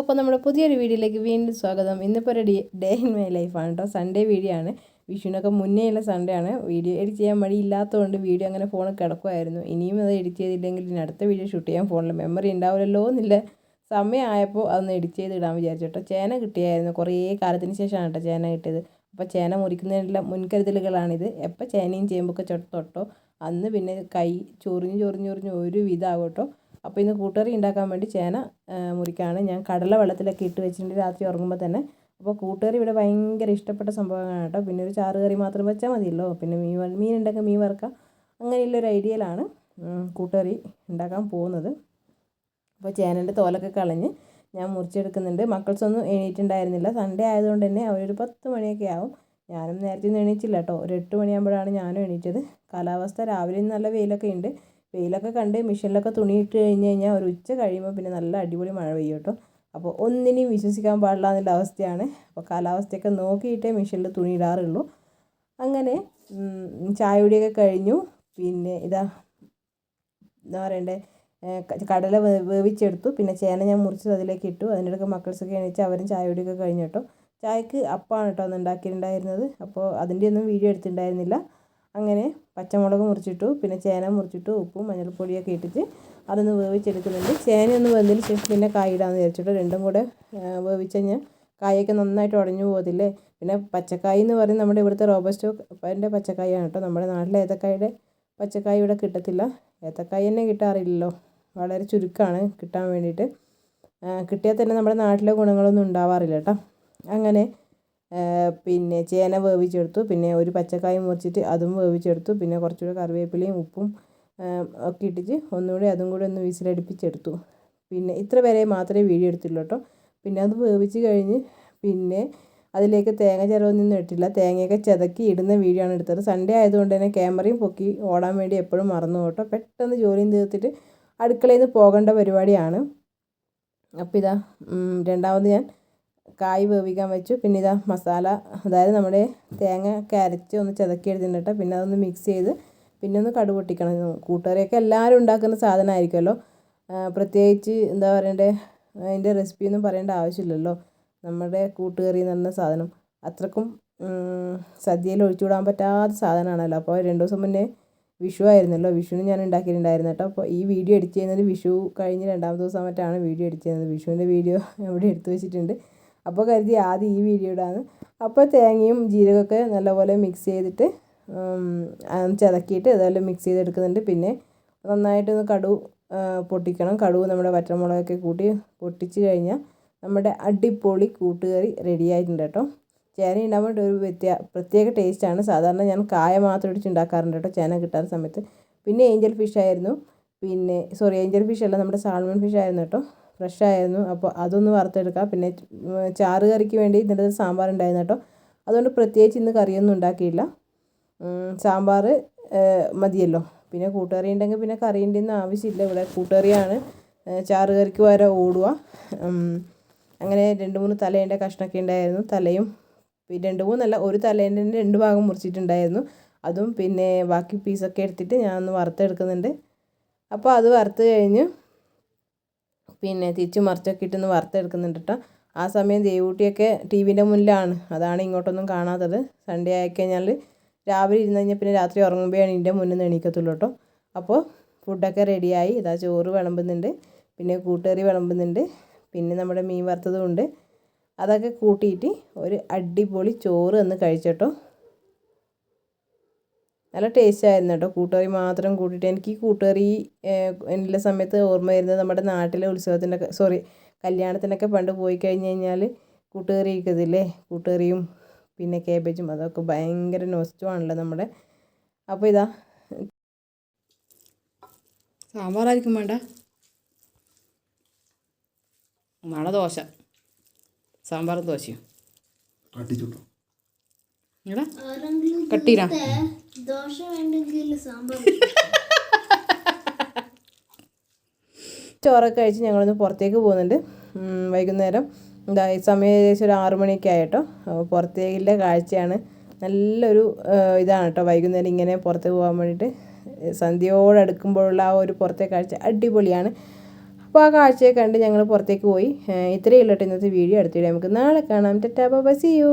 അപ്പോൾ നമ്മുടെ പുതിയൊരു വീഡിയോയിലേക്ക് വീണ്ടും സ്വാഗതം. ഇന്നിപ്പോൾ ഒരു ഡേ ഇൻ മൈ ലൈഫാണ് കേട്ടോ സൺഡേ വീഡിയോ ആണ്. വിഷുവിനൊക്കെ മുന്നേ ഉള്ള സൺഡേ ആണ്. വീഡിയോ എഡിറ്റ് ചെയ്യാൻ മടി ഇല്ലാത്തതുകൊണ്ട് വീഡിയോ അങ്ങനെ ഫോണിൽ കിടക്കുമായിരുന്നു ഇനിയും അത് എഡിറ്റ് ചെയ്തില്ലെങ്കിൽ ഇനി അടുത്ത വീഡിയോ ഷൂട്ട് ചെയ്യാൻ ഫോണിൽ മെമ്മറി ഉണ്ടാവില്ലല്ലോ എന്നില്ല സമയമായപ്പോൾ അതൊന്ന് എഡിറ്റ് ചെയ്ത് ഇടാൻ വിചാരിച്ചു കേട്ടോ ചേന കിട്ടിയായിരുന്നു. കുറേ കാലത്തിന് ശേഷമാണ് കേട്ടോ ചേന കിട്ടിയത്. അപ്പോൾ ചേന മുറിക്കുന്നതിനുള്ള മുൻകരുതലുകളാണിത്. എപ്പോൾ ചേനയും ചേമ്പൊക്കെ തൊട്ടോ അന്ന് പിന്നെ കൈ ചൊറിഞ്ഞ് ചൊറിഞ്ഞ് ചൊറിഞ്ഞ് ഒരു വിധമാകും കേട്ടോ അപ്പോൾ ഇന്ന് കൂട്ടുകറി ഉണ്ടാക്കാൻ വേണ്ടി ചേന മുറിക്കാണ് ഞാൻ കടല വെള്ളത്തിലൊക്കെ ഇട്ട് വെച്ചിട്ടുണ്ട് രാത്രി ഉറങ്ങുമ്പോൾ തന്നെ. അപ്പോൾ കൂട്ടുകറി ഇവിടെ ഭയങ്കര ഇഷ്ടപ്പെട്ട സംഭവമാണ് കേട്ടോ. പിന്നെ ഒരു ചാറ് കറി മാത്രം വെച്ചാൽ മതിയല്ലോ. പിന്നെ മീൻ മീൻ ഉണ്ടെങ്കിൽ മീൻ വറുക്കാം. അങ്ങനെയുള്ളൊരു ഐഡിയയിലാണ് കൂട്ടുകറി ഉണ്ടാക്കാൻ പോകുന്നത്. അപ്പോൾ ചേനന്റെ തോലൊക്കെ കളഞ്ഞ് ഞാൻ മുറിച്ചെടുക്കുന്നുണ്ട്. മക്കൾസൊന്നും എണീറ്റുണ്ടായിരുന്നില്ല. സൺഡേ ആയതുകൊണ്ട് തന്നെ അവരൊരു പത്ത് മണിയൊക്കെ ആവും. ഞാനും നേരത്തെ ഒന്നും എണീച്ചില്ല കേട്ടോ. ഒരു എട്ട് മണിയാകുമ്പോഴാണ് ഞാനും എണീറ്റത്. കാലാവസ്ഥ രാവിലെ നല്ല വെയിലൊക്കെ ഉണ്ട്. വെയിലൊക്കെ കണ്ട് മിഷനിലൊക്കെ തുണി ഇട്ട് കഴിഞ്ഞ് കഴിഞ്ഞാൽ ഒരു ഉച്ച കഴിയുമ്പോൾ പിന്നെ നല്ല അടിപൊളി മഴ പെയ്യും കേട്ടോ. അപ്പോൾ ഒന്നിനെയും വിശ്വസിക്കാൻ പാടില്ല എന്നുള്ള അവസ്ഥയാണ്. അപ്പോൾ കാലാവസ്ഥയൊക്കെ നോക്കിയിട്ടേ മിഷനിൽ തുണി ഇടാറുള്ളൂ. അങ്ങനെ ചായ കുടിയൊക്കെ കഴിഞ്ഞു. പിന്നെ ഇതാ എന്താ പറയണ്ടേ കടല വേവിച്ചെടുത്തു. പിന്നെ ചേന ഞാൻ മുറിച്ചത് അതിലേക്ക് ഇട്ടു. അതിനിടയ്ക്ക് മക്കൾസൊക്കെ എണീച്ച് അവരും ചായ കുടിയൊക്കെ കഴിഞ്ഞു കേട്ടോ. ചായക്ക് അപ്പമാണ് കേട്ടോ അന്ന് ഉണ്ടാക്കിയിട്ടുണ്ടായിരുന്നത്. അപ്പോൾ അതിന്റെ ഒന്നും വീഡിയോ എടുത്തിട്ടുണ്ടായിരുന്നില്ല. അങ്ങനെ പച്ചമുളക് മുറിച്ചിട്ടു പിന്നെ ചേന മുറിച്ചിട്ടു ഉപ്പും മഞ്ഞൾപ്പൊടിയൊക്കെ ഇട്ടിട്ട് അതൊന്ന് വേവിച്ചെടുക്കുന്നുണ്ട്. ചേന ഒന്ന് വെന്തതിന് ശേഷം പിന്നെ കായ ഇടാമെന്ന് വിചാരിച്ചിട്ട്. രണ്ടും കൂടെ വേവിച്ച് കഴിഞ്ഞാൽ കായൊക്കെ നന്നായിട്ട് ഉടഞ്ഞു പോകത്തില്ലേ? പിന്നെ പച്ചക്കായ എന്ന് പറയുന്നത് നമ്മുടെ ഇവിടുത്തെ റോബസ്റ്റോ അതിന്റെ പച്ചക്കായാണ് കേട്ടോ. നമ്മുടെ നാട്ടിലെ ഏത്തക്കായുടെ പച്ചക്കായ ഇവിടെ കിട്ടത്തില്ല. ഏത്തക്കായ തന്നെ കിട്ടാറില്ലല്ലോ. വളരെ ചുരുക്കമാണ് കിട്ടാൻ വേണ്ടിയിട്ട്. കിട്ടിയാൽ തന്നെ നമ്മുടെ നാട്ടിലെ ഗുണങ്ങളൊന്നും ഉണ്ടാവാറില്ല കേട്ടോ. അങ്ങനെ പിന്നെ ചേന വേവിച്ചെടുത്തു. പിന്നെ ഒരു പച്ചക്കായ മുറിച്ചിട്ട് അതും വേവിച്ചെടുത്തു. പിന്നെ കുറച്ചുകൂടെ കറിവേപ്പിലയും ഉപ്പും ഒക്കെ ഇട്ടിട്ട് ഒന്നുകൂടി അതും കൂടി ഒന്ന് വിസിലടുപ്പിച്ചെടുത്തു. പിന്നെ ഇത്ര വരെ മാത്രമേ വീഡിയോ എടുത്തുള്ളൂ കേട്ടോ. പിന്നെ അത് വേവിച്ച് കഴിഞ്ഞ് പിന്നെ അതിലേക്ക് തേങ്ങ ചിലവൊന്നും ഇട്ടില്ല തേങ്ങയൊക്കെ ചതക്കി ഇടുന്ന വീഡിയോ ആണ് എടുത്തത്. സൺഡേ ആയതുകൊണ്ട് തന്നെ ക്യാമറയും പൊക്കി ഓടാൻ വേണ്ടി എപ്പോഴും മറന്നു കേട്ടോ. പെട്ടെന്ന് ജോലിയും തീർത്തിട്ട് അടുക്കളയിൽ നിന്ന് പോകേണ്ട പരിപാടിയാണ്. അപ്പോൾ ഇതാ രണ്ടാമത് ഞാൻ കായ് വേവിക്കാൻ വെച്ചു. പിന്നെ ഇതാ മസാല. അതായത് നമ്മുടെ തേങ്ങ ഒക്കെ അരച്ച് ഒന്ന് ചതക്കി എടുത്തിട്ട് പിന്നെ അതൊന്ന് മിക്സ് ചെയ്ത് പിന്നെ ഒന്ന് കടുക് പൊട്ടിക്കണം. കൂട്ടുകറിയൊക്കെ എല്ലാവരും ഉണ്ടാക്കുന്ന സാധനമായിരിക്കുമല്ലോ. പ്രത്യേകിച്ച് എന്താ പറയണ്ടേ? അതിന്റെ റെസിപ്പി ഒന്നും പറയേണ്ട ആവശ്യമില്ലല്ലോ. നമ്മുടെ കൂട്ടുകറി എന്ന് പറഞ്ഞ സാധനം. അത്രക്കും സദ്യയിൽ ഒഴിച്ചുവിടാൻ പറ്റാത്ത സാധനമാണല്ലോ. അപ്പോൾ രണ്ട് ദിവസം മുന്നേ വിഷു ആയിരുന്നല്ലോ. വിഷുവിന് ഞാൻ ഉണ്ടാക്കിയിട്ടുണ്ടായിരുന്നു കേട്ടോ. അപ്പോൾ ഈ വീഡിയോ എഡിറ്റ് ചെയ്യുന്നത് വിഷു കഴിഞ്ഞ് രണ്ടാമത്തെ ദിവസം മറ്റാണ് വീഡിയോ എഡിറ്റ് ചെയ്യുന്നത്. വിഷുവിന്റെ വീഡിയോ ഇവിടെ എടുത്തു വെച്ചിട്ടുണ്ട്. അപ്പോൾ കരുതി ആദ്യം ഈ വീഡിയോ ഇടാന്ന്. അപ്പോൾ തേങ്ങയും ജീരകമൊക്കെ നല്ലപോലെ മിക്സ് ചെയ്തിട്ട് ചതക്കിയിട്ട് ഇതെല്ലാം മിക്സ് ചെയ്തെടുക്കുന്നുണ്ട്. പിന്നെ നന്നായിട്ടൊന്ന് കടുവ് പൊട്ടിക്കണം. കടുവ് നമ്മുടെ വറ്റമുളകൊക്കെ കൂട്ടി പൊട്ടിച്ച് കഴിഞ്ഞാൽ നമ്മുടെ അടിപൊളി കൂട്ടുകറി റെഡി ആയിട്ടുണ്ട് കേട്ടോ. ചേന ഉണ്ടാകുമ്പോൾ ഒരു വ്യത്യാ പ്രത്യേക ടേസ്റ്റാണ് സാധാരണ ഞാൻ കായ മാത്രം ഇടിച്ച് ഉണ്ടാക്കാറുണ്ട് കേട്ടോ ചേന കിട്ടാത്ത സമയത്ത്. പിന്നെ ഏഞ്ചൽ ഫിഷ് ആയിരുന്നു. പിന്നെ സോറി ഏഞ്ചൽ ഫിഷ് അല്ല നമ്മുടെ സാൾമൺ ഫിഷ് ആയിരുന്നു കേട്ടോ. ഫ്രഷ് ആയിരുന്നു അപ്പോൾ അതൊന്ന് വറുത്തെടുക്കാം. പിന്നെ ചാറ് കറിക്ക് വേണ്ടി ഇതിന്റെ സാമ്പാർ ഉണ്ടായിരുന്നു കേട്ടോ. അതുകൊണ്ട് പ്രത്യേകിച്ച് ഇന്ന് കറിയൊന്നും ഉണ്ടാക്കിയില്ല. സാമ്പാർ മതിയല്ലോ. പിന്നെ കൂട്ടുകറി ഉണ്ടെങ്കിൽ പിന്നെ കറീന്റെ ഒന്നും ആവശ്യമില്ല. ഇവിടെ കൂട്ടുകറിയാണ്. ചാറ് കറിക്ക് വരെ ഓടുക. അങ്ങനെ രണ്ട് മൂന്ന് തലേന്റെ കഷ്ണമൊക്കെ ഉണ്ടായിരുന്നു. തലയും പിന്നെ രണ്ട് മൂന്നല്ല ഒരു തലേന്റെ രണ്ട് ഭാഗം മുറിച്ചിട്ടുണ്ടായിരുന്നു. അതും പിന്നെ ബാക്കി പീസൊക്കെ എടുത്തിട്ട് ഞാൻ ഒന്ന് വറുത്തെടുക്കുന്നുണ്ട്. അപ്പോൾ അത് വറുത്ത് കഴിഞ്ഞ് പിന്നെ തിരിച്ച് മറിച്ചൊക്കെ ഇട്ടൊന്ന് വറുത്തെടുക്കുന്നുണ്ട് കേട്ടോ ആ സമയം ദേവൂട്ടിയൊക്കെ ടി വിന്റെ മുന്നിലാണ്. അതാണ് ഇങ്ങോട്ടൊന്നും കാണാത്തത്. സൺഡേ ആയിക്കഴിഞ്ഞാൽ രാവിലെ ഇരുന്ന് കഴിഞ്ഞാൽ പിന്നെ രാത്രി ഉറങ്ങുമ്പോഴാണ് ഇതിന്റെ മുന്നിൽ നിന്ന് എണീക്കത്തുള്ളൂ കേട്ടോ അപ്പോൾ ഫുഡൊക്കെ റെഡിയായി ഇതാ ചോറ് വിളമ്പുന്നുണ്ട്. പിന്നെ കൂട്ടുകറി വിളമ്പുന്നുണ്ട്. പിന്നെ നമ്മുടെ മീൻ വറുത്തതും ഉണ്ട്. അതൊക്കെ കൂട്ടിയിട്ട് ഒരു അടിപൊളി ചോറ് ഒന്ന് കഴിച്ചോട്ടോ നല്ല ടേസ്റ്റ് ആയിരുന്നു കേട്ടോ കൂട്ടുകറി മാത്രം കൂട്ടിയിട്ട് എനിക്ക് ഈ കൂട്ടുകറി എല്ലാ സമയത്ത് ഓർമ്മ വരുന്നത് നമ്മുടെ നാട്ടിലെ ഉത്സവത്തിന്റെ സോറി കല്യാണത്തിനൊക്കെ പണ്ട് പോയി കഴിഞ്ഞ് കഴിഞ്ഞാൽ കൂട്ടുകറി ഒക്കെതില്ലേ കൂട്ടുകറിയും പിന്നെ കേബേജും അതൊക്കെ ഭയങ്കര നോസ്റ്റുമാണല്ലോ നമ്മുടെ. അപ്പോൾ ഇതാ. സാമ്പാറായിരിക്കും വേണ്ട. നാളെ ദോശ. സാമ്പാറും ദോശയും. കട്ടീരാ. ദോശ വേണ്ടെങ്കിൽ സാമ്പാർ ചോറൊക്കെ കഴിച്ച് ഞങ്ങളൊന്ന് പുറത്തേക്ക് പോകുന്നുണ്ട്. വൈകുന്നേരം. എന്താ ഈ സമയം ഏകദേശം ഒരു ആറു മണിയൊക്കെ ആയിട്ടോ. പുറത്തേക്കിന്റെ കാഴ്ചയാണ്. നല്ലൊരു ഇതാണ് കേട്ടോ വൈകുന്നേരം ഇങ്ങനെ പുറത്ത് പോകാൻ വേണ്ടിയിട്ട് സന്ധ്യയോടടുക്കുമ്പോഴുള്ള ആ ഒരു പുറത്തെ കാഴ്ച അടിപൊളിയാണ്. അപ്പോൾ ആ കാഴ്ചയെ കണ്ട് ഞങ്ങൾ പുറത്തേക്ക് പോയി. ഇത്രയേ ഉള്ളൂ കേട്ടോ ഇന്നത്തെ വീഡിയോ. അടുത്തിടെ നമുക്ക് നാളെ കാണാം. Tata bye see you.